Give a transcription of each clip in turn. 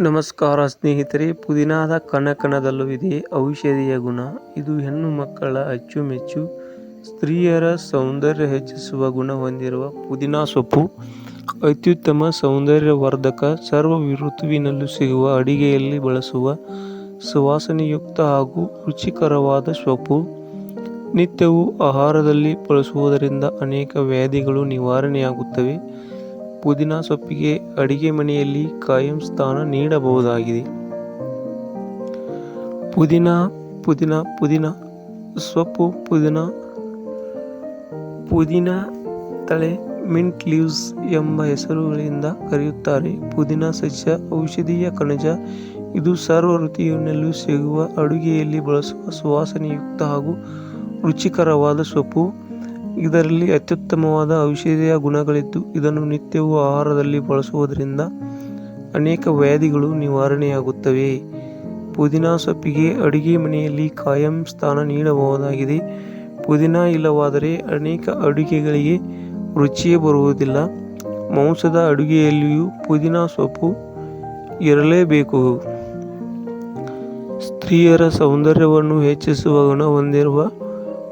ನಮಸ್ಕಾರ ಸ್ನೇಹಿತರೆ, ಪುದೀನಾದ ಕಣಕಣದಲ್ಲೂ ಇದೆ ಔಷಧೀಯ ಗುಣ. ಇದು ಹೆಣ್ಣು ಮಕ್ಕಳ ಅಚ್ಚುಮೆಚ್ಚು. ಸ್ತ್ರೀಯರ ಸೌಂದರ್ಯ ಹೆಚ್ಚಿಸುವ ಗುಣ ಹೊಂದಿರುವ ಪುದೀನಾ ಸೊಪ್ಪು. ಅತ್ಯುತ್ತಮ ಸೌಂದರ್ಯವರ್ಧಕ, ಸರ್ವ ಋತುವಿನಲ್ಲೂ ಸಿಗುವ ಅಡಿಗೆಯಲ್ಲಿ ಬಳಸುವ ಸುವಾಸನೆಯುಕ್ತ ಹಾಗೂ ರುಚಿಕರವಾದ ಸೊಪ್ಪು. ನಿತ್ಯವೂ ಆಹಾರದಲ್ಲಿ ಬಳಸುವುದರಿಂದ ಅನೇಕ ವ್ಯಾಧಿಗಳು ನಿವಾರಣೆಯಾಗುತ್ತವೆ. ಪುದೀನಾ ಸೊಪ್ಪಿಗೆ ಅಡಿಗೆ ಮನೆಯಲ್ಲಿ ಕಾಯಂ ಸ್ಥಾನ ನೀಡಬಹುದಾಗಿದೆ. ಪುದೀನ ಪುದೀನ ಪುದೀನ, ಸೊಪ್ಪು ಪುದೀನ ಪುದೀನ ತಳೆ ಮಿಂಟ್ ಲೀವ್ಸ್ ಎಂಬ ಹೆಸರುಗಳಿಂದ ಕರೆಯುತ್ತಾರೆ. ಪುದೀನ ಸಸ್ಯ, ಔಷಧೀಯ ಕಣಜ ಇದು ಸರ್ವ ಋತುವಿನಲ್ಲೂ ಸಿಗುವ ಅಡುಗೆಯಲ್ಲಿ ಬಳಸುವ ಸುವಾಸನೆಯುಕ್ತ ಹಾಗೂ ರುಚಿಕರವಾದ ಸೊಪ್ಪು. ಇದರಲ್ಲಿ ಅತ್ಯುತ್ತಮವಾದ ಔಷಧೀಯ ಗುಣಗಳಿದ್ದು, ಇದನ್ನು ನಿತ್ಯವೂ ಆಹಾರದಲ್ಲಿ ಬಳಸುವುದರಿಂದ ಅನೇಕ ವ್ಯಾಧಿಗಳು ನಿವಾರಣೆಯಾಗುತ್ತವೆ. ಪುದೀನಾ ಸೊಪ್ಪಿಗೆ ಅಡುಗೆ ಮನೆಯಲ್ಲಿ ಕಾಯಂ ಸ್ಥಾನ ನೀಡಬಹುದಾಗಿದೆ. ಪುದೀನಾ ಇಲ್ಲವಾದರೆ ಅನೇಕ ಅಡುಗೆಗಳಿಗೆ ರುಚಿಯೇ ಬರುವುದಿಲ್ಲ. ಮಾಂಸದ ಅಡುಗೆಯಲ್ಲಿಯೂ ಪುದೀನಾ ಸೊಪ್ಪು ಇರಲೇಬೇಕು. ಸ್ತ್ರೀಯರ ಸೌಂದರ್ಯವನ್ನು ಹೆಚ್ಚಿಸುವ ಗುಣ ಹೊಂದಿರುವ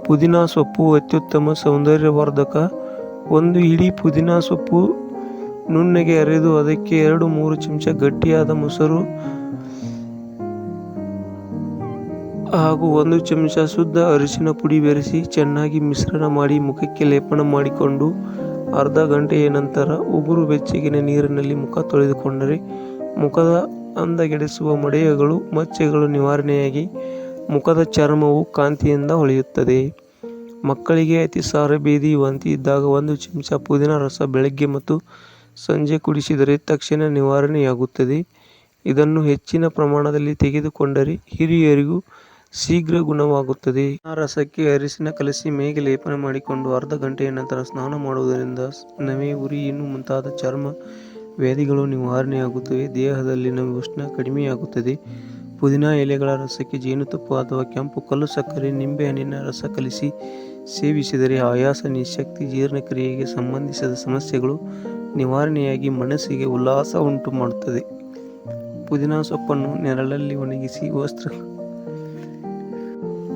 ಪುದೀನಾ ಸೊಪ್ಪು ಅತ್ಯುತ್ತಮ ಸೌಂದರ್ಯವರ್ಧಕ. ಒಂದು ಇಡೀ ಪುದೀನಾ ಸೊಪ್ಪು ನುಣ್ಣಗೆ ಅರೆದು ಅದಕ್ಕೆ ಎರಡು ಮೂರು ಚಮಚ ಗಟ್ಟಿಯಾದ ಮೊಸರು ಹಾಗೂ ಒಂದು ಚಮಚ ಶುದ್ಧ ಅರಿಶಿನ ಪುಡಿ ಬೆರೆಸಿ ಚೆನ್ನಾಗಿ ಮಿಶ್ರಣ ಮಾಡಿ ಮುಖಕ್ಕೆ ಲೇಪನ ಮಾಡಿಕೊಂಡು ಅರ್ಧ ಗಂಟೆಯ ನಂತರ ಉಗುರು ಬೆಚ್ಚಗಿನ ನೀರಿನಲ್ಲಿ ಮುಖ ತೊಳೆದುಕೊಂಡರೆ ಮುಖದ ಅಂದಗೆಡಿಸುವ ಮಡೆಯಗಳು ಮಚ್ಚೆಗಳು ನಿವಾರಣೆಯಾಗಿ ಮುಖದ ಚರ್ಮವು ಕಾಂತಿಯಿಂದ ಹೊಳೆಯುತ್ತದೆ. ಮಕ್ಕಳಿಗೆ ಅತಿಸಾರ ಬೇದಿ ವಾಂತಿ ಇದ್ದಾಗ ಒಂದು ಚಮಚ ಪುದೀನ ರಸ ಬೆಳಗ್ಗೆ ಮತ್ತು ಸಂಜೆ ಕುಡಿಸಿದರೆ ತಕ್ಷಣ ನಿವಾರಣೆಯಾಗುತ್ತದೆ. ಇದನ್ನು ಹೆಚ್ಚಿನ ಪ್ರಮಾಣದಲ್ಲಿ ತೆಗೆದುಕೊಂಡರೆ ಹಿರಿಯರಿಗೂ ಶೀಘ್ರ ಗುಣವಾಗುತ್ತದೆ. ಆ ರಸಕ್ಕೆ ಅರಿಶಿನ ಕಲಸಿ ಮೇಗೆ ಲೇಪನ ಮಾಡಿಕೊಂಡು ಅರ್ಧ ಗಂಟೆಯ ನಂತರ ಸ್ನಾನ ಮಾಡುವುದರಿಂದ ನವೆ ಉರಿ ಇನ್ನು ಮುಂತಾದ ಚರ್ಮ ವ್ಯಾಧಿಗಳು ನಿವಾರಣೆಯಾಗುತ್ತವೆ. ದೇಹದಲ್ಲಿನ ಉಷ್ಣ ಕಡಿಮೆಯಾಗುತ್ತದೆ. ಪುದೀನಾ ಎಲೆಗಳ ರಸಕ್ಕೆ ಜೇನುತುಪ್ಪ ಅಥವಾ ಕೆಂಪು ಕಲ್ಲು ಸಕ್ಕರೆ ನಿಂಬೆಹಣ್ಣಿನ ರಸ ಕಲಿಸಿ ಸೇವಿಸಿದರೆ ಆಯಾಸ, ನಿಶಕ್ತಿ, ಜೀರ್ಣಕ್ರಿಯೆಗೆ ಸಂಬಂಧಿಸಿದ ಸಮಸ್ಯೆಗಳು ನಿವಾರಣೆಯಾಗಿ ಮನಸ್ಸಿಗೆ ಉಲ್ಲಾಸ ಉಂಟು ಮಾಡುತ್ತದೆ ಪುದೀನಾ ಸೊಪ್ಪನ್ನು ನೆರಳಲ್ಲಿ ಒಣಗಿಸಿ ವಸ್ತ್ರ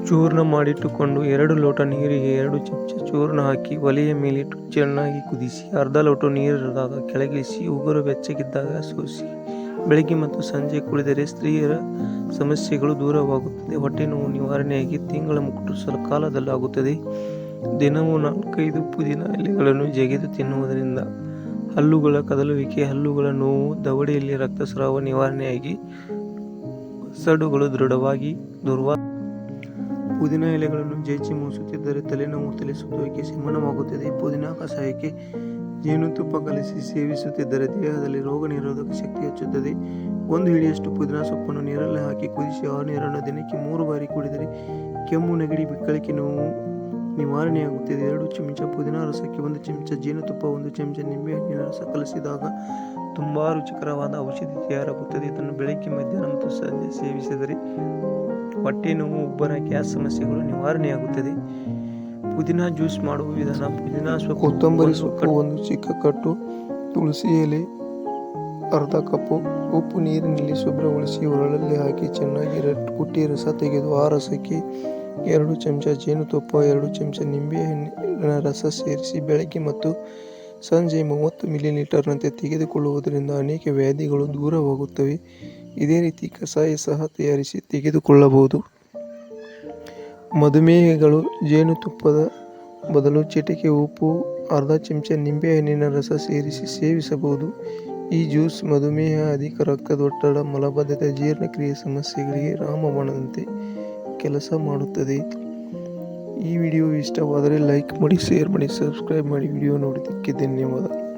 ಚೂರ್ಣ ಮಾಡಿಟ್ಟುಕೊಂಡು ಎರಡು ಲೋಟ ನೀರಿಗೆ ಎರಡು ಚಮಚ ಚೂರ್ಣ ಹಾಕಿ ಒಲೆಯ ಮೇಲೆ ಚೆನ್ನಾಗಿ ಕುದಿಸಿ ಅರ್ಧ ಲೋಟ ನೀರಿರುವಾಗ ಕೆಳಗಿಳಿಸಿ ಉಗುರು ಬೆಚ್ಚಗಿದ್ದಾಗ ಸೋಸಿ ಬೆಳಗ್ಗೆ ಮತ್ತು ಸಂಜೆ ಕುಡಿದರೆ ಸ್ತ್ರೀಯರ ಸಮಸ್ಯೆಗಳು ದೂರವಾಗುತ್ತದೆ. ಹೊಟ್ಟೆ ನೋವು ನಿವಾರಣೆಯಾಗಿ ತಿಂಗಳ ಮುಟ್ಟು ಕಾಲದಲ್ಲಾಗುತ್ತದೆ. ದಿನವೂ ನಾಲ್ಕೈದು ಪುದೀನ ಎಲೆಗಳನ್ನು ಜಗಿದು ತಿನ್ನುವುದರಿಂದ ಹಲ್ಲುಗಳ ಕದಲುವಿಕೆ, ಹಲ್ಲುಗಳ ನೋವು, ದವಡೆಯಲ್ಲಿ ರಕ್ತಸ್ರಾವ ನಿವಾರಣೆಯಾಗಿ ಸಡುಗಳು ದೃಢವಾಗಿ ದುರ್ವಾ ಪುದೀನ ಎಲೆಗಳನ್ನು ಜೇಚಿ ಮೂಸುತ್ತಿದ್ದರೆ ತಲೆನೋವು ತಲೆ ಸುತ್ತುವಿಕೆ ಶಮನವಾಗುತ್ತದೆ ಪುದೀನ ಕಷಾಯಕ್ಕೆ ಜೇನುತುಪ್ಪ ಕಲಸಿ ಸೇವಿಸುತ್ತಿದ್ದರೆ ದೇಹದಲ್ಲಿ ರೋಗ ನಿರೋಧಕ ಶಕ್ತಿ ಹೆಚ್ಚುತ್ತದೆ. ಒಂದು ಹಿಡಿಯಷ್ಟು ಪುದೀನ ಸೊಪ್ಪನ್ನು ನೀರಲ್ಲಿ ಹಾಕಿ ಕುದಿಸಿ ಆ ನೀರನ್ನು ದಿನಕ್ಕೆ ಮೂರು ಬಾರಿ ಕುಡಿದರೆ ಕೆಮ್ಮು, ನೆಗಡಿ, ಬಿಕ್ಕಳಿಕೆ ನೋವು ನಿವಾರಣೆಯಾಗುತ್ತದೆ. ಎರಡು ಚಮಚ ಪುದೀನ ರಸಕ್ಕೆ ಒಂದು ಚಮಚ ಜೇನುತುಪ್ಪ ಒಂದು ಚಮಚ ನಿಂಬೆಹಣ್ಣಿನ ರಸ ಕಲಿಸಿದಾಗ ತುಂಬ ರುಚಿಕರವಾದ ಔಷಧಿ ತಯಾರಾಗುತ್ತದೆ. ಇದನ್ನು ಬೆಳಗ್ಗೆ, ಮಧ್ಯಾಹ್ನ ಮತ್ತು ಸಂಜೆ ಸೇವಿಸಿದರೆ ಹೊಟ್ಟೆ ನೋವು, ಉಬ್ಬರ, ಗ್ಯಾಸ್ ಸಮಸ್ಯೆಗಳು ನಿವಾರಣೆಯಾಗುತ್ತದೆ. ಪುದೀನ ಜ್ಯೂಸ್ ಮಾಡುವ ವಿಧಾನ. ಪುದೀನ ಸೊಪ್ಪು ಕೊತ್ತಂಬರಿ ಸೊಪ್ಪು ಒಂದು ಚಿಕ್ಕ ಕಟ್ಟು ತುಳಸಿ ಎಲೆ ಅರ್ಧ ಕಪ್ಪು ಉಪ್ಪು ನೀರಿನಲ್ಲಿ ಶುಭ್ರಗೊಳಿಸಿ ಹೊರಳಲ್ಲಿ ಹಾಕಿ ಚೆನ್ನಾಗಿ ಕುಟ್ಟಿ ರಸ ತೆಗೆದು ಆ ರಸಕ್ಕೆ ಎರಡು ಚಮಚ ಜೇನುತುಪ್ಪ ಎರಡು ಚಮಚ ನಿಂಬೆಹಣ್ಣಿನ ರಸ ಸೇರಿಸಿ ಬೆಳಗ್ಗೆ ಮತ್ತು ಸಂಜೆ ಮೂವತ್ತು ಮಿಲಿ ಲೀಟರ್ನಂತೆ ತೆಗೆದುಕೊಳ್ಳುವುದರಿಂದ ಅನೇಕ ವ್ಯಾಧಿಗಳು ದೂರವಾಗುತ್ತವೆ. ಇದೇ ರೀತಿ ಕಷಾಯ ಸಹ ತಯಾರಿಸಿ ತೆಗೆದುಕೊಳ್ಳಬಹುದು. ಮಧುಮೇಹಗಳು ಜೇನುತುಪ್ಪದ ಬದಲು ಚಿಟಿಕೆ, ಉಪ್ಪು, ಅರ್ಧ ಚಮಚ ನಿಂಬೆಹಣ್ಣಿನ ರಸ ಸೇರಿಸಿ ಸೇವಿಸಬಹುದು. ಈ ಜ್ಯೂಸ್ ಮಧುಮೇಹ, ಅಧಿಕ ರಕ್ತದೊತ್ತಡ, ಮಲಬದ್ಧತೆ, ಜೀರ್ಣಕ್ರಿಯೆ ಸಮಸ್ಯೆಗಳಿಗೆ ರಾಮಬಾಣದಂತೆ ಕೆಲಸ ಮಾಡುತ್ತದೆ. ಈ ವಿಡಿಯೋ ಇಷ್ಟವಾದರೆ ಲೈಕ್ ಮಾಡಿ, ಶೇರ್ ಮಾಡಿ, ಸಬ್ಸ್ಕ್ರೈಬ್ ಮಾಡಿ. ವಿಡಿಯೋ ನೋಡಿದ್ದಕ್ಕೆ ಧನ್ಯವಾದ.